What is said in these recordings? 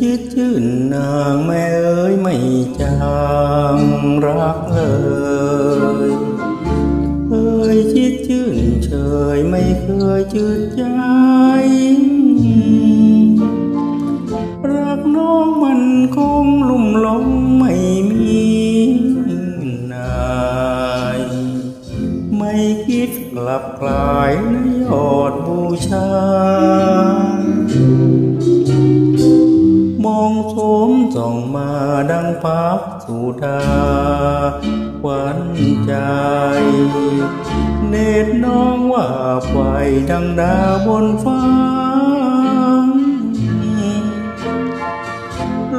ชิดชื่นนางแม่เอ้ยไม่จางรักเลยเอ้ยชิดชื่นเฉยไม่เคยจืดใจ รักน้องมันคงลุ่มหลงไม่มีนาย ไม่คิดกลับกลายนยอดบูชา โสมส่องมาดังพักสุดาหวานใจ เนตรน้องว่าไฟดังดาบนฟ้า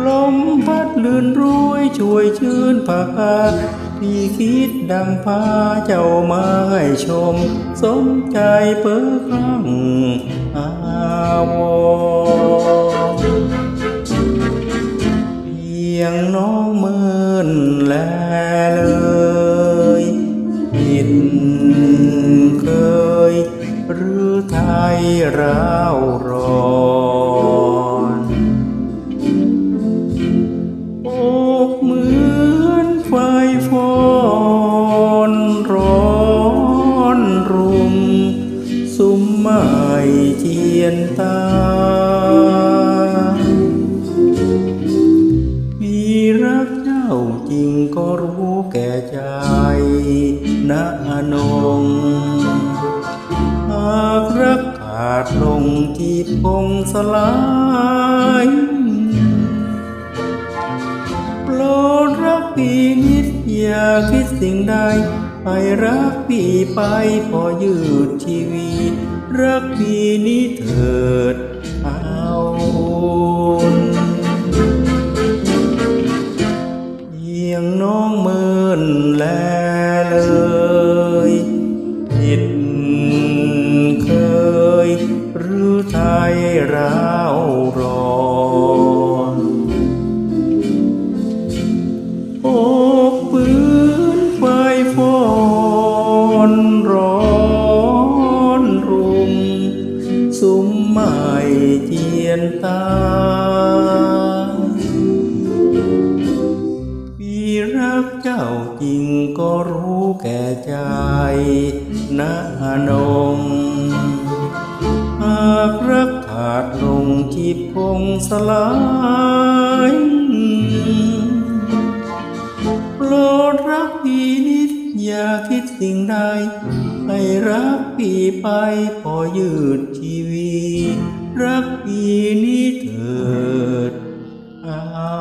ลมพัดลื่นรวยช่วยชื่นผากาพี่คิดดังพาเจ้ามาให้ชม สมใจเปิดครั้งอาวร ยงน้องเมินแลเลยผิดเคย หรือไทยราวรอ ก็รู้แก่ใจนะอนงหากรักขาดลงที่พงสลายโปรดรักพี่นิดอย่าคิดสิ่งใดให้รักพี่ไปพอยืดชีวิตรักพี่นี้เถิดเอา ไม่เจียนตาพี่รักเจ้าจริงก็รู้แก่ใจนะอนงหากรักขาดลงที่พงสลาย คิดสิ่งใด ให้รักปีไปพอยืดชีวีรักปีนี้เถิดเอา